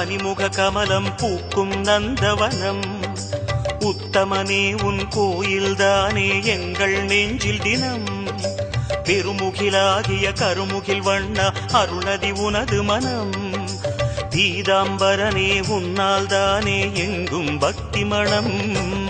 கனிமுக கமலம் பூக்கும் நந்தவனம். உத்தமனே உன் கோயில்தானே எங்கள் நெஞ்சில் தினம். பெருமுகிலாகிய கருமுகில் வண்ண அருணதி உனது மனம். பீதாம்பரனே உன்னால் தானே எங்கும் பக்தி மணம்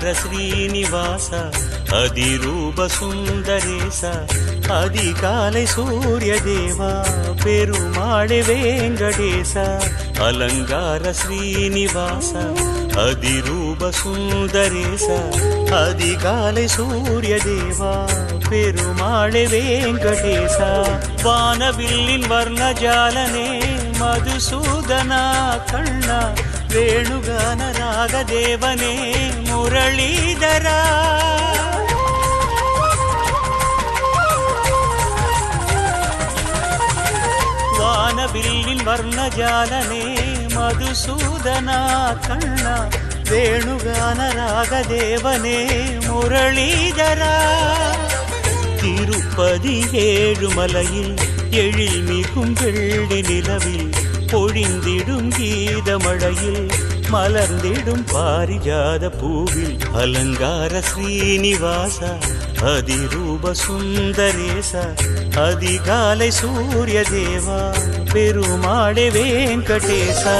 శ్రీనివాస அதிரூப சுந்தரேச அதிகாலை சூரிய தேவா பெருமாளே வேங்கடேச அலங்கார ஸ்ரீனிவாச அதிரூப சுந்தரேச அதிகாலை சூரிய தேவா பெருமாளே வேங்கடேச வானவில்லின் வர்ணஜாலனே மதுசூதனா கண்ணா வேணுகான ராகதேவனே முரளீதரா. வானவில்லின் வர்ணஜாலனே மதுசூதனா கண்ணா. வேணுகான ராகதேவனே முரளீதரா. திருப்பதி ஏழுமலையில் எழில் மிகும் வெள்ளி நிலவில் பொழிந்திடும் கீதமழையில் மலர்ந்திடும் பாரிஜாத பூவில் அலங்கார ஸ்ரீனிவாச அதிரூப சுந்தரேச அதிகாலை சூரிய தேவா பெருமாடே வெங்கடேசா.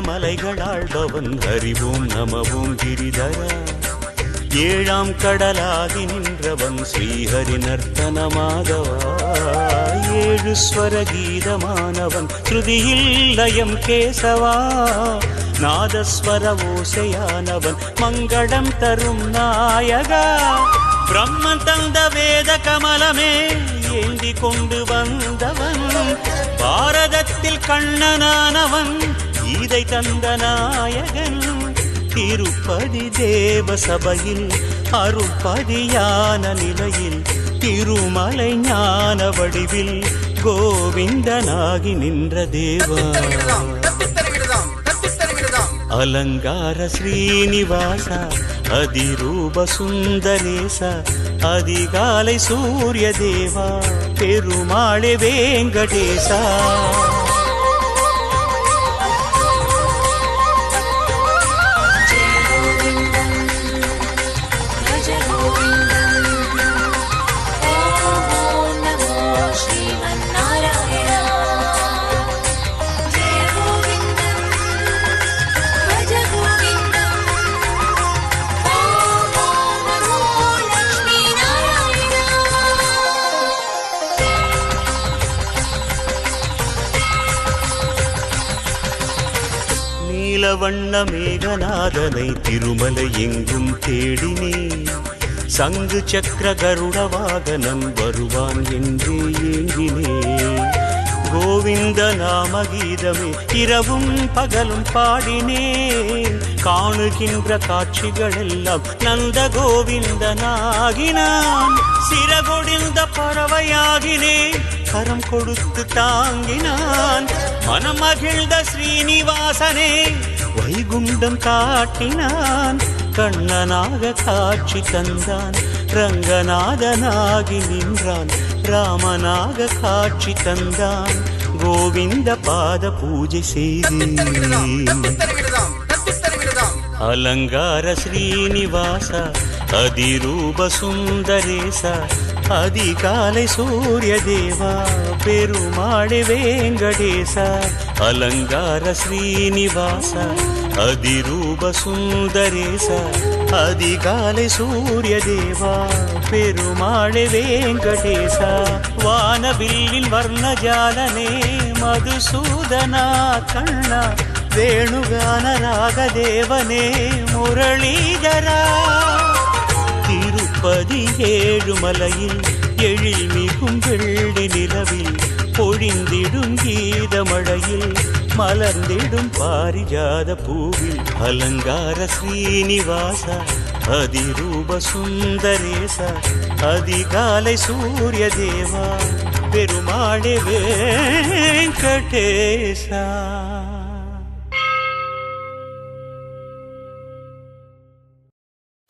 மலைகளாழ்பவன் அறிவோம் நமவோம் கிரிதரா. ஏழாம் கடலாகி நின்றவன் ஸ்ரீஹரி நர்த்தனமாகவா ஏழு ஸ்வர கீதமானவன் ஸ்ருதியில் லயம் கேசவா. நாதஸ்வர ஓசையானவன் மங்களம் தரும் நாயகா. பிரம்மன் தந்த வேத கமலமே ஏந்தி கொண்டு வந்தவன். பாரதத்தில் கண்ணனானவன் இதை தந்த நாயகன் திருப்பதி தேவ சபையில் அருள்பதியான நிலையில் திருமலை ஞான வடிவில் கோவிந்தனாகி நின்ற தேவா. அலங்கார ஸ்ரீனிவாச அதிரூப சுந்தரேச அதிகாலை சூரிய தேவா பெருமாளே வேங்கடேசா. நீலவண்ண மேகநாதனை திருமலை எங்கும் தேடினே. சங்கு சக்கர கருட வாகனம் வருவான் என்று ஏங்கினே. கோவிந்த நாம கீதமே இரவும் பகலும் பாடினேன் காணுகின்ற காட்சிகளெல்லாம் நந்த கோவிந்தனாகினான். சிறகொடிந்த பறவையாகினேன் கரம் கொடுத்து தாங்கினான். மனமகிழ்ந்த ஸ்ரீனிவாசனே வைகுண்டம் காட்டினான் கண்ணனாக காட்சி தந்தான். ரங்கநாதனாகி நின்றான் ராமனாக காட்சி தந்தான். கோவிந்த பாத பூஜை செய்தேன் தத்தித்தருகிறதாம் தத்தித்தருகிறதாம் அதிரூப சுந்தரேசா அதிகாலை சூரிய தேவா பெருமாள் வேங்கடேசா அலங்கார ஸ்ரீனிவாசா அதிரூப சுந்தரேசா அதிகாலை சூரிய தேவா பெருமாள் வேங்கடேசா வானவில்லில் வர்ணஜாலனே மதுசூதனா கண்ணா வேணுகானராக தேவனே முரளிதரா. திருப்பதி ஏழுமலையில் எழில் மிகும் வெள்ளி நிலவில் பொழிந்திடும் கீதமழையில் மலர்ந்திடும் பாரிஜாத பூவில் அலங்கார ஸ்ரீனிவாச அதிரூப சுந்தரேச அதிகாலை சூரிய தேவா பெருமாளே வெங்கடேசா.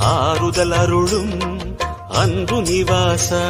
ஆறுதல் அருளும் அன்பு நிவாசா.